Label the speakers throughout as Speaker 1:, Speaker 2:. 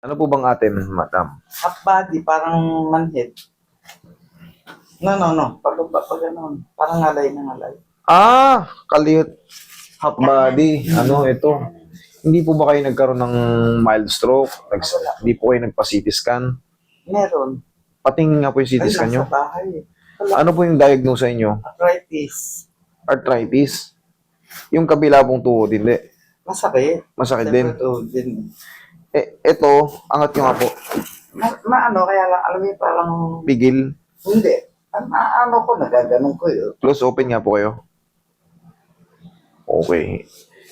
Speaker 1: Ano po bang atin, madam?
Speaker 2: Half body, parang manhid. No, no, no. Pag, pag, pag ano, parang ngalay na ngalay.
Speaker 1: Ah, kalihit. Half body. Ano, ito. Hindi po ba kayo nagkaroon ng mild stroke? Nags- hindi po kayo nagpa-CT scan?
Speaker 2: Meron.
Speaker 1: Pating nga po yung CT
Speaker 2: Ay,
Speaker 1: scan nyo.
Speaker 2: nasa bahay. eh. Wala.
Speaker 1: Ano po yung diagnose sa inyo?
Speaker 2: Arthritis.
Speaker 1: Arthritis? Yung kabila pong tuhod, hindi.
Speaker 2: Masakit.
Speaker 1: Masakit din.
Speaker 2: Siyempre din.
Speaker 1: Eh, ito, angat nyo nga po.
Speaker 2: Ma, maano, kaya lang, alam yung parang,
Speaker 1: Pigil.
Speaker 2: hindi. Ano, ano ko, nagaganon ko yun.
Speaker 1: Close open nga po kayo. Okay.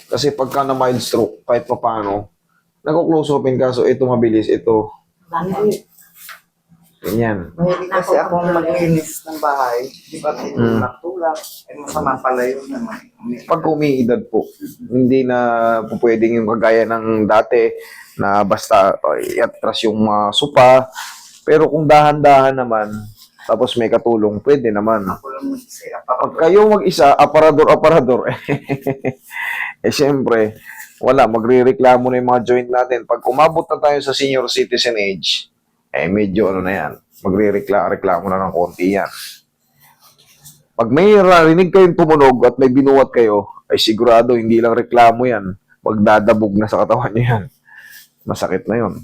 Speaker 1: Kasi pagka na mild stroke, kahit pa paano, nag-close open ka, so ito mabilis, ito,
Speaker 2: Hindi.
Speaker 1: ganyan.
Speaker 2: Mahilig kasi akong maglinis ng bahay. Di ba,
Speaker 1: Mm.
Speaker 2: tinulak-tulak. Eh, masama pala yun naman.
Speaker 1: Pag umiidad po, hindi na po pwedeng yung kagaya ng dati na basta iatras yung mga supa. Pero kung dahan-dahan naman, tapos may katulong, pwede naman. Pag kayo mag-isa, aparador-aparador, eh syempre, wala, magre-reklamo na yung mga joint natin. Pag umabot na tayo sa senior citizen age, eh medyo ano na yan, magre-reklamo na ng konti yan. Pag may narinig kayong tumunog at may binuwat kayo, ay sigurado hindi lang reklamo yan. Magdadabog na sa katawan niyo yan. Masakit na yon.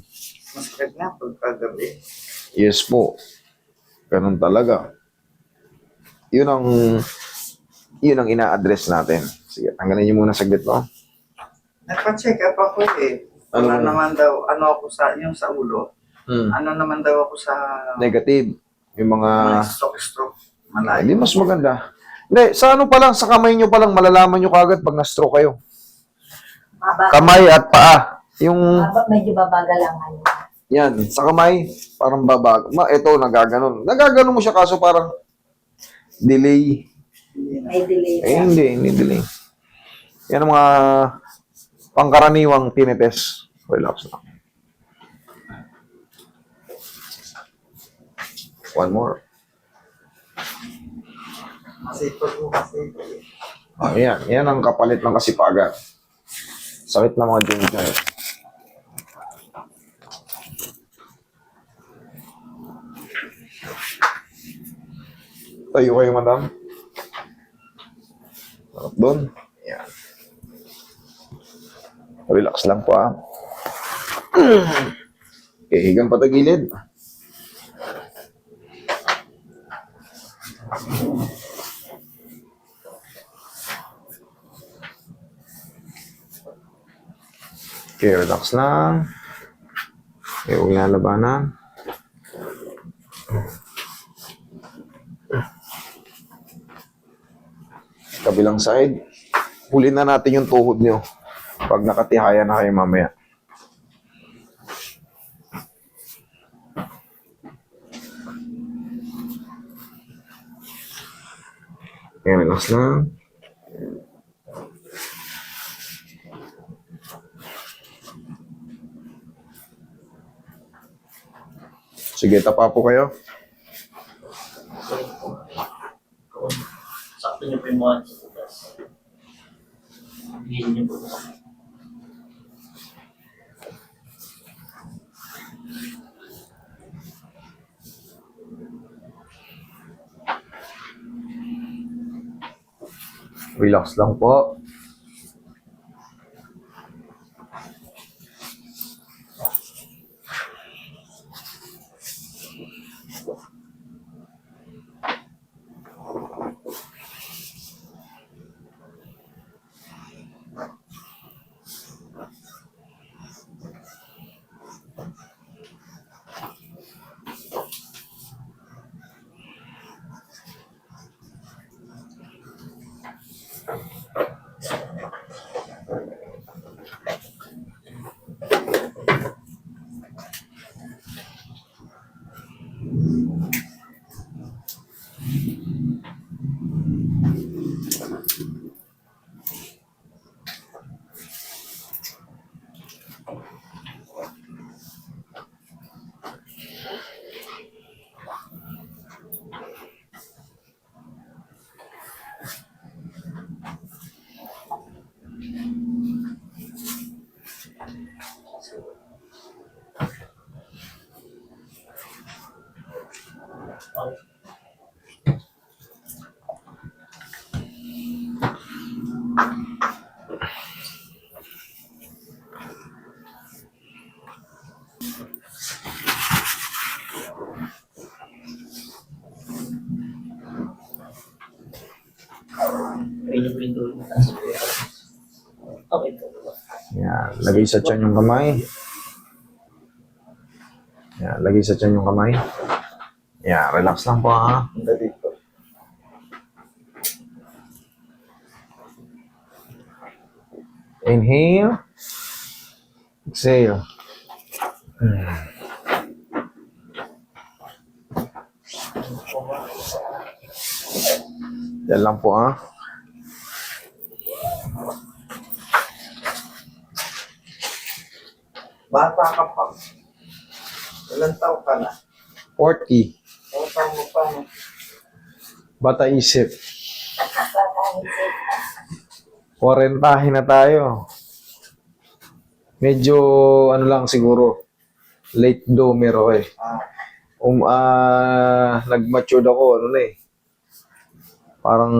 Speaker 2: Masakit nga pagkagabi.
Speaker 1: Yes po. Ganun talaga. Yun ang yun ang ina-address natin. Sige, tanggalin niyo muna saglit no.
Speaker 2: Nagpa-check up ako eh. Wala
Speaker 1: Ano?
Speaker 2: naman daw, ano ako sa, yung sa ulo.
Speaker 1: Hmm.
Speaker 2: Ano naman daw ako sa
Speaker 1: Negative. Yung mga
Speaker 2: stroke-stroke.
Speaker 1: hindi
Speaker 2: Malayo.
Speaker 1: mas maganda. Hindi, sa ano pa lang, sa kamay niyo pa lang malalaman niyo kagad pag na-stroke kayo.
Speaker 3: Maba,
Speaker 1: Kamay at paa. Yung
Speaker 3: maba, medyo babagal ang ano.
Speaker 1: yan, sa kamay, parang babag. Ma, ito, nagaganon. Nagaganon mo siya kaso parang delay.
Speaker 3: May delay
Speaker 1: Eh, hindi, hindi delay. Yan ang mga pangkaraniwang tinitest. Relax lang. One more. Oh, yan. Yan ang kapalit ng kasipagan. Sakit ng mga joint Tayo kayo, madam. Sarap doon. Yan. Relax lang po, ah. Okay, higang patagilid. Okay, relax lang. Okay, huwag lalabanan. Kabilang side. Hulin na natin yung tuhod nyo. Pag nakatihaya na kayo mamaya. Okay, relax lang. Sige, tapa po kayo.
Speaker 4: Sakto niyo po yung mga sa tutas. Hindi niyo po.
Speaker 1: Relax lang po. Lagay sa tiyan yung kamay. Yan. Lagay sa tiyan yung kamay. Yan. Relax lang po ha. Inhale. Exhale. Hmm. Yan lang po ha.
Speaker 2: Bata ka pa. Ilan taon ka na?
Speaker 1: 40.
Speaker 2: Ilan taon mo pa? no?
Speaker 1: Bata isip. 40 na tayo. Medyo ano lang siguro. Late bloomer ako eh.
Speaker 2: Ah,
Speaker 1: Um, ah, nag-matured ako, ano na eh. Parang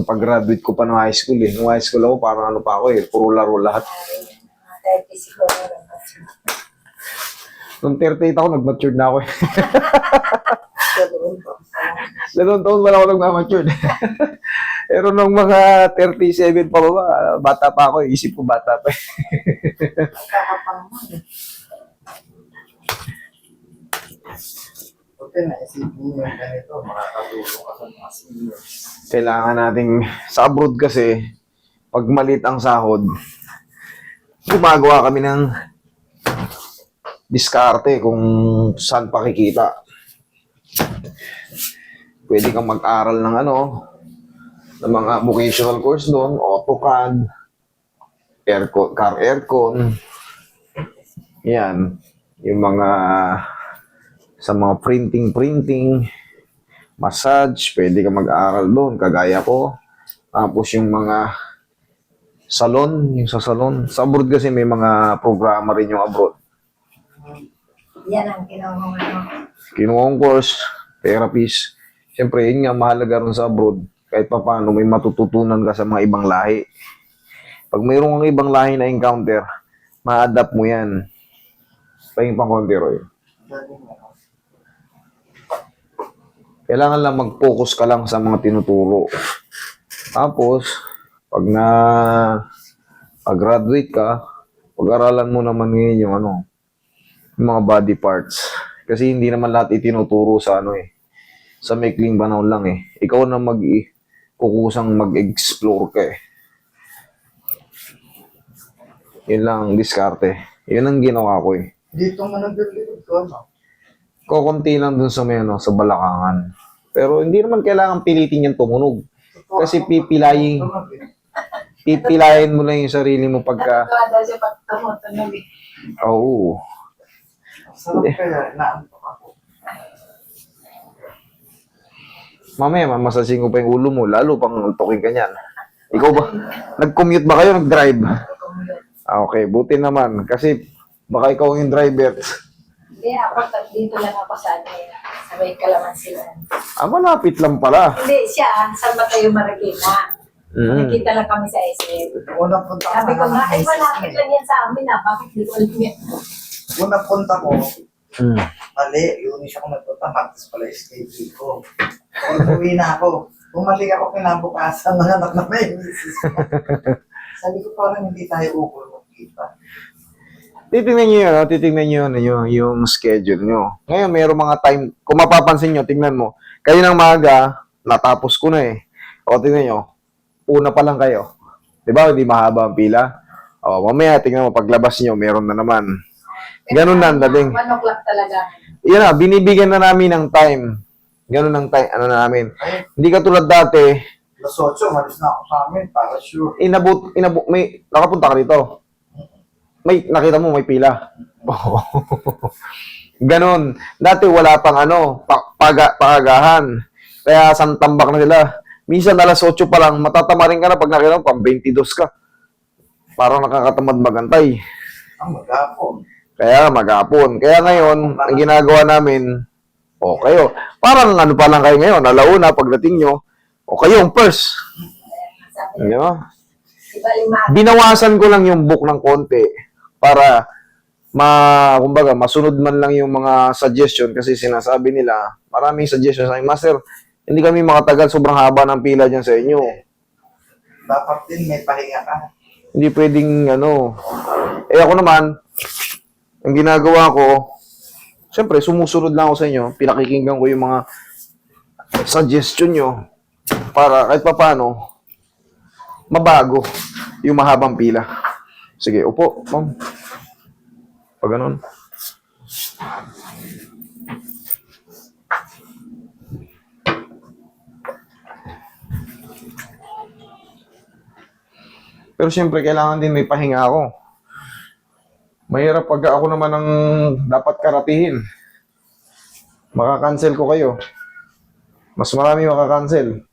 Speaker 1: pag-graduate ko pa ng high school eh. Nung high school ako, parang ano pa ako eh. Puro laro lahat.
Speaker 3: Mga 30 siguro.
Speaker 1: Nung 38 ako, nag-matured na ako eh. Dalawang taon wala ako nag-matured. Pero nung mga 37 pa ba, bata pa ako eh. Isip ko bata pa eh.
Speaker 3: Mo.
Speaker 2: Buti na isipin mo yung ganito, makakatulong ka sa mga seniors.
Speaker 1: Kailangan nating, sa abroad kasi, pag malit ang sahod, gumagawa kami ng diskarte kung saan pakikita. Pwede kang mag-aral ng ano, ng mga vocational course doon, AutoCAD, aircon, car aircon. Yan. Yung mga sa mga printing printing massage, pwede ka mag-aral doon, kagaya ko. Tapos yung mga salon, yung sa salon. Sa abroad kasi may mga programa rin yung abroad.
Speaker 3: Yan ang kinuha mo. ano.
Speaker 1: Kinuha kong course, therapist. Siyempre, yun nga, mahalaga rin sa abroad. Kahit pa paano, may matututunan ka sa mga ibang lahi. Pag mayroong kang ibang lahi na encounter, ma-adapt mo yan. Pahing pang konti, Roy. Kailangan lang mag-focus ka lang sa mga tinuturo. Tapos, pag na pag-graduate ka, pag-aralan mo naman ngayon yung ano, mga body parts. Kasi hindi naman lahat itinuturo sa ano eh. Sa maikling panahon lang eh. Ikaw na mag kukusang mag-explore ka eh. Yun lang, diskarte. Yun ang ginawa ko eh.
Speaker 2: Dito mo naglilipid ko, ano?
Speaker 1: Kukunti lang dun sa may ano, sa balakangan. Pero hindi naman kailangan pilitin yung tumunog. Kasi pipilayin, pipilayin mo lang yung sarili mo pagka,
Speaker 3: Natutuwa daw siya pag tumutunog eh.
Speaker 1: oo.
Speaker 2: Sarap kaya, naantok ako.
Speaker 1: Mamaya, mamasasin ko pa yung ulo mo, lalo pang tukin ka niyan. Ikaw ba? Nag-commute ba kayo? Nag-drive? Ah, okay, buti naman. Kasi baka ikaw yung driver.
Speaker 3: Hindi, ako dito lang ako sa ano eh. Sa may kalamansi lang.
Speaker 1: Ah, malapit lang pala.
Speaker 3: Hindi, siya, ah, sa Matayo Marikina.
Speaker 1: Mm.
Speaker 3: Nakita lang kami sa SM.
Speaker 2: Unang punta ko
Speaker 3: Sabi ko nga, ay
Speaker 2: ng
Speaker 3: malapit lang yan sa amin ah. Bakit di ko alam yan?
Speaker 2: Unang punta ko,
Speaker 1: Mm.
Speaker 2: mali, lunis ako nagpunta, martes pala schedule ko. Umuwi na ako. Bumalik ako kinabukasan ng anak na may misis ko. Sabi ko parang hindi tayo ukol magkita.
Speaker 1: Titingnan nyo yun, oh. titingnan nyo yun, yung, yung schedule nyo. Ngayon, mayroong mga time, kung mapapansin nyo, tingnan mo, kayo ng maga, natapos ko na eh. O, tingnan nyo, una pa lang kayo. Di ba, hindi mahaba ang pila? O, mamaya, tingnan mo, paglabas nyo, meron na naman. Ganun na ang dating.
Speaker 3: One o'clock talaga.
Speaker 1: Yan na, binibigyan na namin ng time. Ganun ang time, ano na namin.
Speaker 2: Ay,
Speaker 1: Hindi ka tulad dati,
Speaker 2: Las 8, malis na ako sa amin para sure.
Speaker 1: inabot, inabot, may, nakapunta ka dito. May, nakita mo, may pila. Ganon. Dati wala pang ano, pa, paga, paagahan. Kaya santambak na sila. Minsan alas 8 pa lang, matatama rin ka na pag nakita mo, pang 22 ka. Parang nakakatamad magantay.
Speaker 2: Ang magapon.
Speaker 1: Kaya magapon. Kaya ngayon, ang ginagawa namin, o kayo, parang ano pa lang kayo ngayon, alauna pagdating nyo, o kayo ang first. Di ba? binawasan ko lang yung book ng konti para ma kumbaga masunod man lang yung mga suggestion kasi sinasabi nila maraming suggestions ay master hindi kami makatagal sobrang haba ng pila diyan sa inyo
Speaker 2: dapat din may pahinga ka.
Speaker 1: Hindi pwedeng ano. Eh ako naman, ang ginagawa ko, siyempre sumusunod lang ako sa inyo, pinakikinggan ko yung mga suggestion nyo para kahit papano mabago yung mahabang pila. Sige, upo, ma'am. Pag ganun. Pero siyempre, kailangan din may pahinga ako. Mahirap pag ako naman ang dapat karatihin. Makakancel ko kayo. Mas marami makakancel.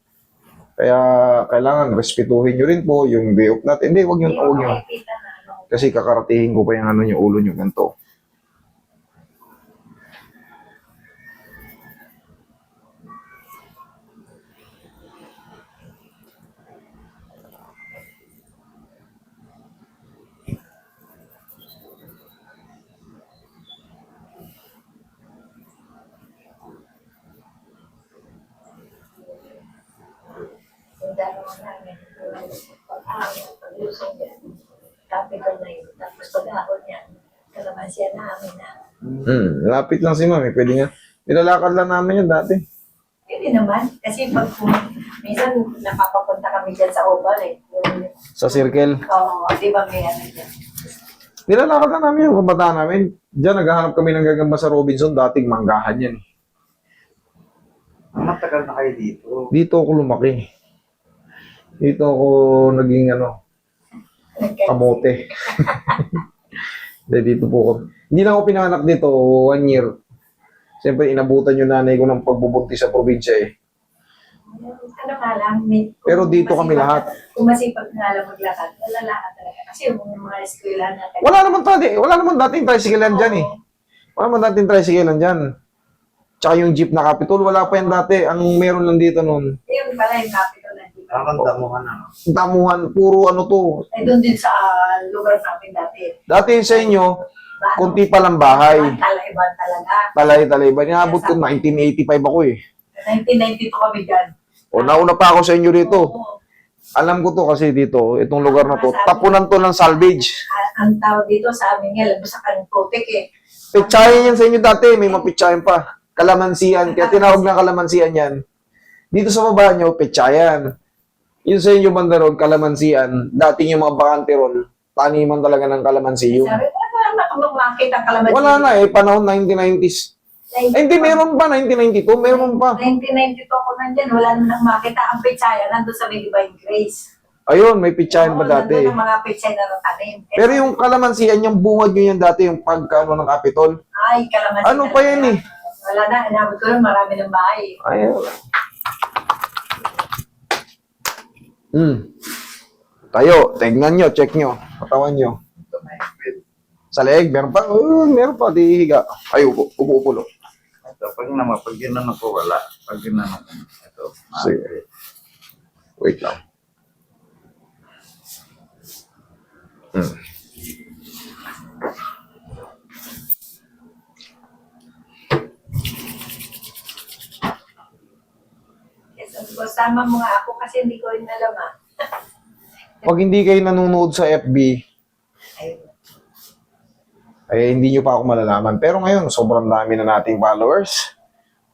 Speaker 1: Kaya kailangan respetuhin nyo rin po yung day off natin. Hindi, huwag yun, huwag yun. Kasi kakaratihin ko pa yung ano yung ulo nyo ganito.
Speaker 3: Pag-ahon, pag-lusong yan, capital na yun. Tapos pag-ahon yan, kalamansiya namin na.
Speaker 1: Hmm, lapit lang si mami. Pwede nga. Nilalakad lang namin yan dati.
Speaker 3: Pwede naman, kasi pag minsan napapapunta kami dyan sa Oval eh. Yung,
Speaker 1: Sa circle.
Speaker 3: oo, di ba may ano dyan?
Speaker 1: Nilalakad lang namin yung kabataan namin. Diyan, naghahanap kami ng gagamba sa Robinson. Dating manggahan yan.
Speaker 2: Ang matagal na kayo dito.
Speaker 1: Dito ako lumaki. Dito ako naging ano, kamote. Hindi, dito po ako. Hindi na ako pinanganak dito, one year. Siyempre, inabutan yung nanay ko ng pagbubuntis sa probinsya eh.
Speaker 3: Ano nga lang, may,
Speaker 1: Pero dito kami lahat.
Speaker 3: Kung masipag nga lang maglakad, malalakad talaga. Kasi yung mga eskwela natin.
Speaker 1: Wala naman dati, wala naman dating tricycle dyan eh. Wala naman dating tricycle dyan. Tsaka yung jeep na Capitol, wala pa yan dati. Ang meron lang dito noon.
Speaker 3: Yun pala yung na ba?
Speaker 2: Parang damuhan na.
Speaker 1: Damuhan, puro ano to.
Speaker 3: Eh, doon din sa ah, lugar namin dati.
Speaker 1: Dati sa inyo,
Speaker 3: Ba-
Speaker 1: kunti pa lang bahay.
Speaker 3: Talaiban talaga.
Speaker 1: Talay-talay ba? Inabot ko 1985 ako eh.
Speaker 3: 1992 kami dyan.
Speaker 1: O nauna pa ako sa inyo dito.
Speaker 3: Oo.
Speaker 1: Alam ko to kasi dito, itong lugar na to, tapunan to ng salvage.
Speaker 3: Ah, ang tawag dito sa amin nga, labas sa kanong putik eh.
Speaker 1: Pitsayan yan sa inyo dati, may mapitsayan pa. Kalamansian, kaya tinawag na kalamansian yan. Dito sa baba nyo, pitsayan. Yun sa inyo banda ron, kalamansian. Dating yung mga bakante ron, taniman talaga ng kalamansi yun.
Speaker 3: Sabi ko, wala na kami makita ang kalamansi.
Speaker 1: Wala na eh, panahon 1990s. Eh, hindi, meron pa, 1992, meron pa.
Speaker 3: 1992 ako nandyan, wala na nang makita ang pitsaya nandun sa may Divine Grace.
Speaker 1: Ayun, may pitsayan
Speaker 3: Oo,
Speaker 1: dati.
Speaker 3: Nandun ang mga pitsay na natanim.
Speaker 1: Pero yung kalamansian, yung bungad nyo yan dati, yung pagkaano ng Capitol.
Speaker 3: Ay, kalamansi.
Speaker 1: Ano pa yan eh?
Speaker 3: Wala na, inabot ko lang marami ng bahay.
Speaker 1: Ayun. Hmm. Tayo, tingnan nyo, check nyo. Katawan nyo. Sa leeg, meron pa? Uh, meron pa, di higa. Ay, upo, upo, upo. lo.
Speaker 2: Ito, pag naman, pag ginanong ko, wala. Pag ginanong ko, ito.
Speaker 1: Sige. Wait lang. Hmm.
Speaker 3: Ko, sama mo nga ako kasi hindi ko rin alam ah.
Speaker 1: Pag hindi kayo nanonood sa FB,
Speaker 3: Ayun.
Speaker 1: ay hindi nyo pa ako malalaman. Pero ngayon, sobrang dami na nating followers.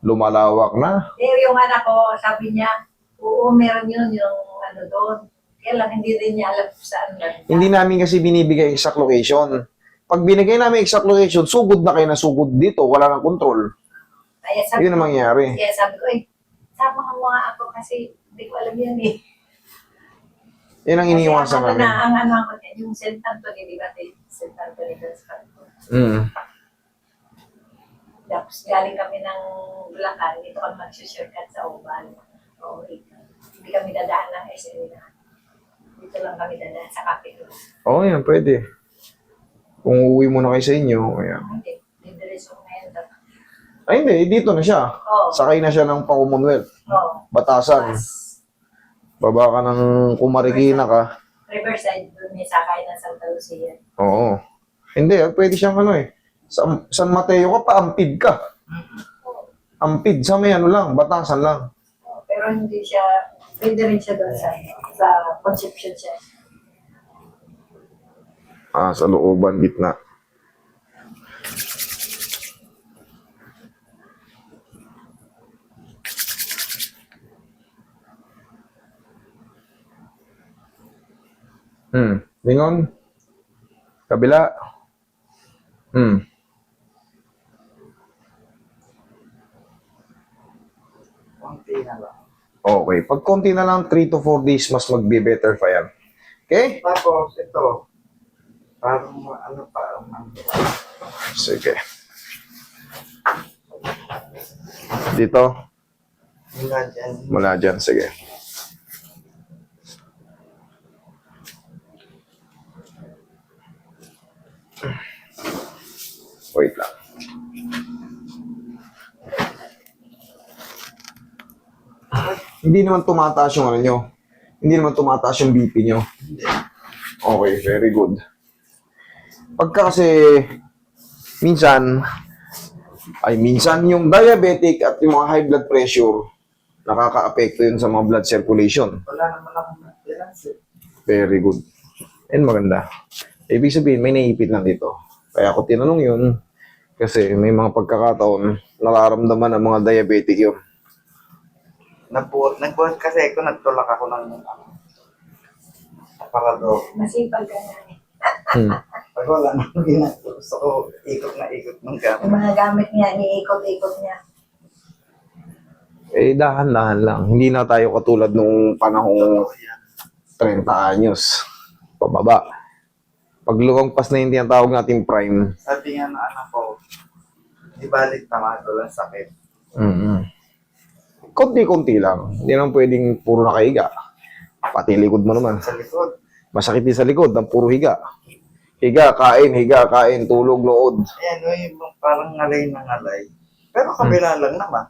Speaker 1: Lumalawak na.
Speaker 3: Pero yung anak ko, sabi niya, oo, meron yun, yung ano doon. Kaya lang, hindi din niya alam kung saan lang.
Speaker 1: Hindi namin kasi binibigay exact location. Pag binigay namin exact location, sugod na kayo na sugod dito. Wala nang control.
Speaker 3: Kaya sabi,
Speaker 1: Yun ang mangyari.
Speaker 3: kaya sabi ko, eh, sama ka mga ako kasi hindi ko alam yan eh.
Speaker 1: Yun ang iniiwasan
Speaker 3: Kasi ang
Speaker 1: namin.
Speaker 3: na, ang ano ako niya, yung St. Anthony, di ba? St. Anthony Girls Camp.
Speaker 1: Mm.
Speaker 3: Tapos galing kami ng Bulacan, dito kami mag-shortcut sa Oval. O, hindi kami dadaan ng SL na. Dito lang kami dadaan sa Capitol.
Speaker 1: Oo, yan, pwede. Kung uuwi mo na kayo sa inyo, ayan.
Speaker 3: Hindi, didiretso ko.
Speaker 1: Ay, hindi, dito na siya.
Speaker 3: Oo.
Speaker 1: Sakay na siya ng pa-Commonwealth.
Speaker 3: Oo.
Speaker 1: Batasan.
Speaker 3: Mas
Speaker 1: Baba ka ng kumarikina ka.
Speaker 3: Riverside, doon may sakay ng Santa Lucia.
Speaker 1: Oo. Hindi, ah, pwede siyang ano eh. San, San Mateo ka pa, ampid ka.
Speaker 3: Oo.
Speaker 1: Ampid, sa may ano lang, batasan lang.
Speaker 3: Oo, Pero hindi siya Pwede rin siya doon sa, sa conception siya.
Speaker 1: Ah, sa looban, gitna. Hmm. Lingon. Kabila. Hmm.
Speaker 2: Konti na lang.
Speaker 1: Okay. Pag konti na lang, 3 to 4 days, mas magbe-better pa yan. Okay?
Speaker 2: Tapos, ito. Parang ano pa, ano,
Speaker 1: Sige. Dito.
Speaker 2: mula dyan.
Speaker 1: Mula dyan. Sige. Wait lang. Hindi naman tumataas yung ano nyo. Hindi naman tumataas yung BP nyo. Okay, very good. Pagka kasi minsan ay minsan yung diabetic at yung mga high blood pressure nakaka-apekto yun sa mga blood circulation.
Speaker 2: Wala naman akong eh.
Speaker 1: Very good. And maganda. Ibig sabihin, may naipit lang dito. Kaya ako tinanong yun kasi may mga pagkakataon nararamdaman ng mga diabetic yun.
Speaker 2: Nagbuhat, nagbuhat kasi ako, nagtulak ako ng ano, aparador.
Speaker 3: Masipag ka na eh.
Speaker 1: Hmm.
Speaker 2: Pag wala nang ginagawa, gusto ko ikot na ikot ng
Speaker 3: Yung
Speaker 2: gamit.
Speaker 3: mga gamit niya, niikot-ikot niya.
Speaker 1: Eh, dahan-dahan lang. Hindi na tayo katulad nung panahong
Speaker 2: Totoo yan.
Speaker 1: 30 anyos. Pababa. Pag lumagpas na yung tinatawag natin prime,
Speaker 2: Sabi nga na anak ko, di balik tamado lang sakit.
Speaker 1: mm Konti-konti lang. Hindi naman pwedeng puro nakahiga. Pati likod mo naman.
Speaker 2: Sa likod.
Speaker 1: Masakit din sa likod ng puro higa. Higa, kain, higa, kain, tulog, nood.
Speaker 2: Ayan, yung parang ngalay na ngalay. Pero kabila lang naman.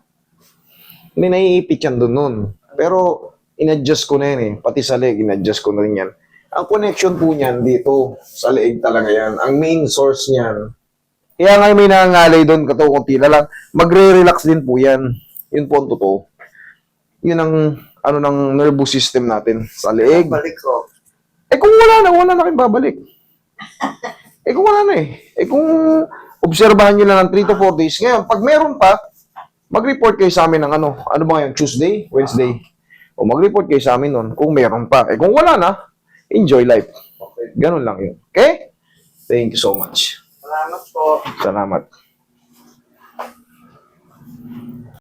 Speaker 1: May naiipit yan doon nun. Pero, in-adjust ko na yan eh. Pati sa leg, in-adjust ko na rin yan. Ang connection po niyan dito, sa leeg talaga yan. Ang main source niyan. Kaya nga may nangangalay doon, katukunti na lang. Magre-relax din po yan. Yun po ang totoo. Yun ang, ano ng nervous system natin sa leeg.
Speaker 2: Balik ko.
Speaker 1: Eh kung wala na, wala na kayong babalik. eh kung wala na eh. Eh kung obserbahan nyo lang ng 3 to 4 days. Ngayon, pag meron pa, mag-report kayo sa amin ng ano. Ano ba ngayon? Tuesday? Wednesday? O mag-report kayo sa amin nun kung meron pa. Eh kung wala na, enjoy life.
Speaker 2: Okay.
Speaker 1: Ganun lang yun. Okay? Thank you so much.
Speaker 2: Salamat po.
Speaker 1: Salamat.